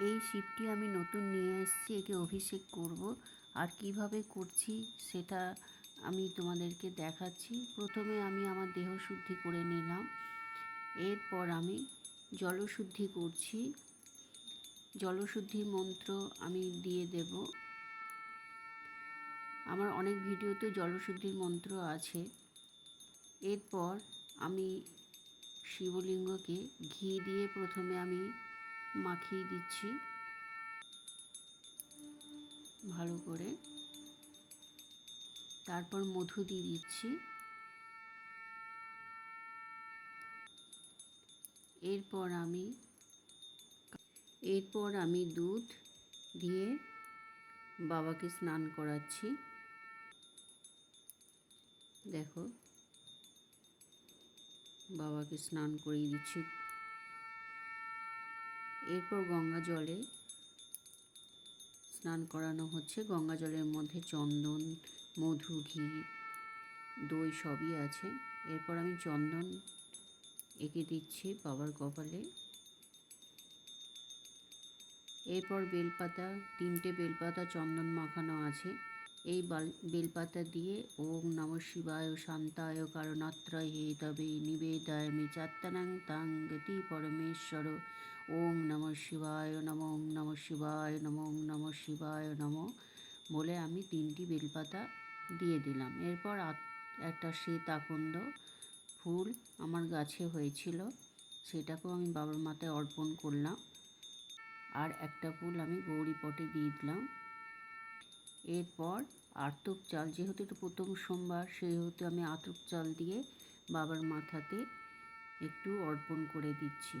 এই শিবটি আমি নতুন নিয়ে এসেছি, একে অভিষেক করব। আর কীভাবে করছি সেটা আমি তোমাদেরকে দেখাচ্ছি। প্রথমে আমি আমার দেহ শুদ্ধি করে নিলাম। এরপর আমি জলশুদ্ধি করছি। জলশুদ্ধির মন্ত্র আমি দিয়ে দেব। আমার অনেক ভিডিওতে জলশুদ্ধির মন্ত্র আছে। এরপর আমি শিবলিঙ্গকে ঘি দিয়ে প্রথমে আমি মাখিয়ে দিচ্ছি। ভালো করে। তারপর মধু দিয়ে দিচ্ছি। এরপর আমি এরপর আমি দুধ দিয়ে বাবাকে স্নান করাচ্ছি। দেখো, বাবাকে স্নান করিয়ে দিচ্ছি। এরপর গঙ্গা জলে স্নান করানো হচ্ছে। গঙ্গা জলের মধ্যে চন্দন, মধু, ঘি, দই সবই আছে। এরপর আমি চন্দন এঁকে দিচ্ছি বাবার কপালে। এরপর বেলপাতা, তিনটে বেলপাতা চন্দন মাখানো আছে। এই বাল, বেলপাতা দিয়ে ওম নম শিবায় শান্তায় কারণাত্রয় হে তবে নিবেদায়ামি চাত্তানাং তাং গতি পরমেশ্বর। ওম নম শিবায় নম ওম নম শিবায় নম ওম নম শিবায় নম বলে আমি তিনটি বেলপাতা দিয়ে দিলাম। এরপর একটা শ্বেত আকন্দ ফুল আমার গাছে হয়েছিল, সেটাকেও আমি বাবার মাথায় অর্পণ করলাম। আর একটা ফুল আমি গৌরী পটে দিয়ে দিলাম। এরপর আতপ চাল, যেহেতু এটা প্রথম সোমবার, সেহেতু আমি আতপ চাল দিয়ে বাবার মাথাতে একটু অর্পণ করে দিচ্ছি।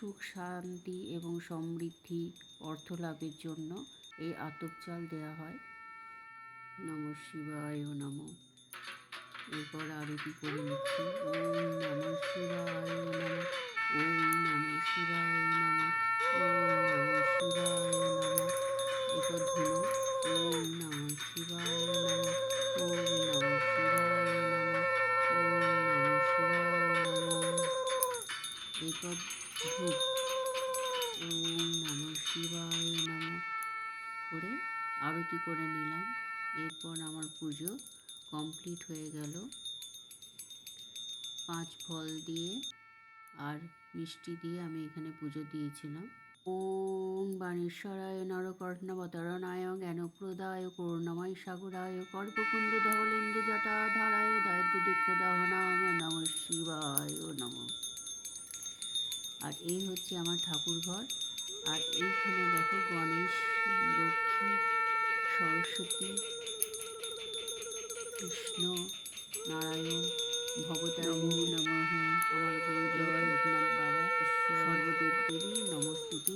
সুখ, শান্তি এবং সমৃদ্ধি অর্থ লাভের জন্য এই আতপ দেওয়া হয়। নম শিবায় নম। এরপর আরতি করে নিচ্ছি। ওম নম শিবায় নম। ওম নম শিবায় নম। ওম নম শিবায় নম। এরপর ধুলো ওম নম শিবায় নম। ওম নম শিবায় নম। ওম নম শিবায় নম। এরপর ধূপ ওম নম শিবায় নম। করে আরতি করে নিলাম। এরপর আমার পুজো কমপ্লিট হয়ে গেল। পাঁচ ফল দিয়ে আর মিষ্টি দিয়ে আমি এখানে পুজো দিয়েছিলাম। ওম বাণেশ্বরায় নরকর্ণবতরণায় জ্ঞানপ্রদায় করুণময় সাগরায় কর্পকুণ্ড ধবলেন্দু জটা ধারায় দায়িত্ব দুঃখ দহনাম নম শিবায় নম। আর এই হচ্ছে আমার ঠাকুরঘর। আর এইখানে দেখো গণেশ লক্ষ্মী সরস্বতী কৃষ্ণ নারায়ণ ভগতারণী নম আমার গুরু রঘুনাথ বাবা সর্বদেব দেবী নমস্তুতি।